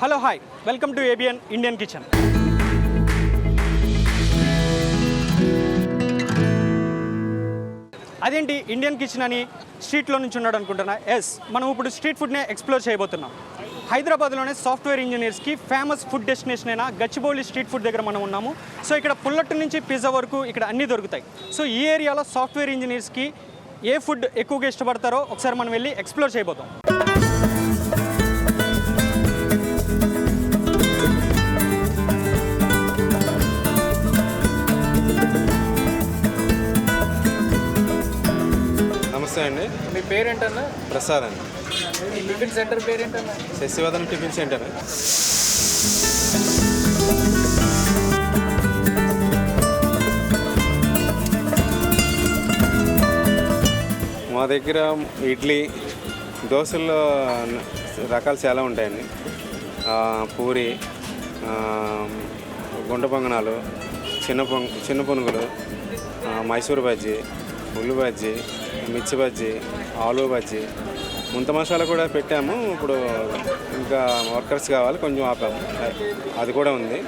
Hello hi. Welcome to ABN Indian kitchen అదేంటి Indian kitchen అని స్ట్రీట్లో నుంచి ఉన్నాడు అనుకుంటున్నా? ఎస్ మనం ఇప్పుడు స్ట్రీట్ ఫుడ్నే ఎక్స్ప్లోర్ చేయబోతున్నాం. హైదరాబాద్లోనే సాఫ్ట్వేర్ ఇంజనీర్స్కి ఫేమస్ ఫుడ్ డెస్టినేషన్ అయిన గచ్చిబౌలి స్ట్రీట్ ఫుడ్ దగ్గర మనం ఉన్నాము. సో ఇక్కడ పుల్లట్టు నుంచి పిజ్జా వరకు ఇక్కడ అన్నీ దొరుకుతాయి. సో ఈ ఏరియాలో సాఫ్ట్వేర్ ఇంజనీర్స్కి ఏ ఫుడ్ ఎక్కువగా ఇష్టపడతారో ఒకసారి మనం వెళ్ళి ఎక్స్ప్లోర్ చేయబోతాం నమస్తే అండి మీ పేరేంటన్నా? ప్రసాద్ అండి. Tiffin centre పేరేంటన్నా? Sasivadanam tiffin centre. మా దగ్గర ఇడ్లీ దోశల్లో రకాలు చాలా ఉంటాయండి. పూరి గుంట పొంగనాలు చిన్న పొంగ చిన్న పునుగులు మైసూర్ బజ్జీ ఉల్లి బజ్జీ మిర్చి బజ్జీ ఆలు బజ్జీ ముంత మసాలా కూడా పెట్టాము. ఇప్పుడు ఇంకా వర్కర్స్ కావాలి కొంచెం ఆపాము. అది కూడా ఉంది.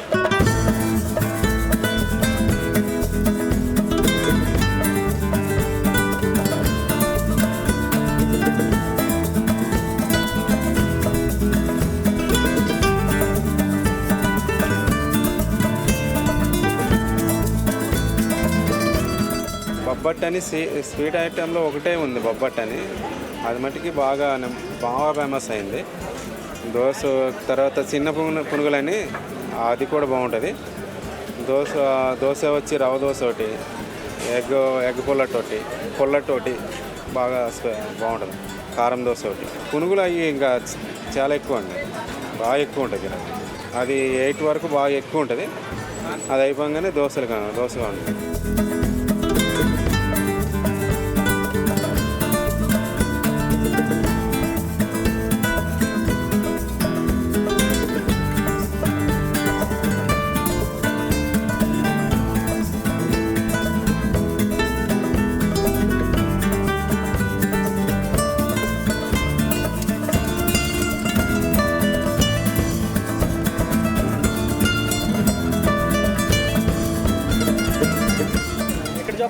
బొబ్బట్ అని స్వీ స్వీట్ ఐటెంలో ఒకటే ఉంది బొబ్బట్ అని. అది మటుకి బాగా బాగా ఫేమస్ అయింది. దోశ తర్వాత చిన్న పునుగు పునుగులని అది కూడా బాగుంటుంది. దోశ దోశ వచ్చి రవ దోశ ఒకటి ఎగ్ ఎగ్ పుల్లట్ ఒకటి పుల్లట్ ఒకటి బాగా బాగుంటుంది. కారం దోశ ఒకటి. పునుగులు అవి ఇంకా చాలా ఎక్కువ అండి. బాగా ఎక్కువ ఉంటుంది ఇక్కడ అది ఎయిట్ వరకు బాగా ఎక్కువ ఉంటుంది. అది అయిపోగానే దోశలు కా- దోశ ఉంటుంది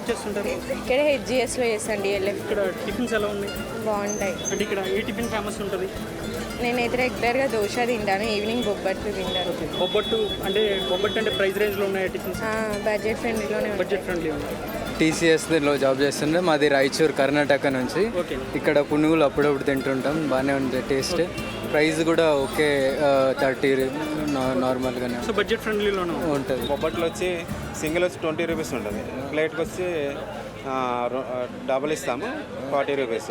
జాబ్ చేస్తుంటారు? ఇక్కడ హెచ్జిఎస్లో చేస్తాను డిఎల్ఎఫ్ ఇక్కడ టిఫిన్స్ ఎలా ఉన్నాయి? బాగుంటాయి. అంటే ఇక్కడ ఏ టిఫిన్ ఫేమస్ ఉంటుంది? నేనైతే రెగ్యులర్గా దోశ తింటాను ఈవినింగ్ బొబ్బట్లు తింటాను. బొబ్బట్టు అంటే బొబ్బట్టు అంటే ప్రైస్ రేంజ్లో ఉన్నాయి టిఫిన్స్? బడ్జెట్ ఫ్రెండ్లీలోనే ఉంటాయి. బడ్జెట్ ఫ్రెండ్లీ ఉన్నాయి. టీసీఎస్లో జాబ్ చేస్తుండే మాది రాయచూర్ కర్ణాటక నుంచి. ఇక్కడ పునుగులు అప్పుడప్పుడు తింటుంటాం బాగానే ఉంది టేస్ట్. ప్రైస్ కూడా ఓకే థర్టీ నార్మల్గానే సో బడ్జెట్ ఫ్రెండ్లీలోనే ఉంటుంది. బొబ్బట్లు వచ్చి సింగిల్ వచ్చి ట్వంటీ రూపీస్ ఉంటుంది. ప్లేట్కి వచ్చి డబల్ ఇస్తాము ఫార్టీ రూపీస్.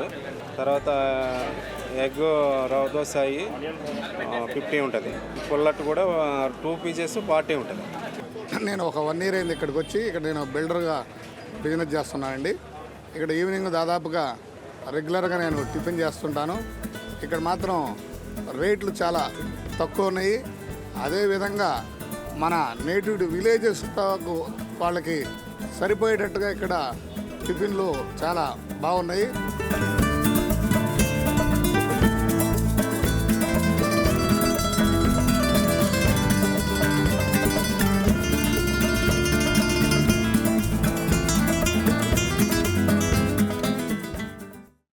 తర్వాత ఎగ్ రవ దోశ అయ్యి ఫిఫ్టీ ఉంటుంది. పుల్లట్టు కూడా టూ పీసెస్ ఫార్టీ ఉంటుంది. నేను ఒక వన్ ఇయర్ అయింది ఇక్కడికి వచ్చి ఇక్కడ నేను బిల్డర్గా బిజినెస్ చేస్తున్నానండి. ఇక్కడ ఈవినింగ్ దాదాపుగా రెగ్యులర్గా నేను టిఫిన్ చేస్తుంటాను. ఇక్కడ మాత్రం రేట్లు చాలా తక్కువ ఉన్నాయి. అదేవిధంగా మన నేటివ్ విలేజెస్ వాళ్ళకి సరిపోయేటట్టుగా ఇక్కడ టిఫిన్లు చాలా బాగున్నాయి.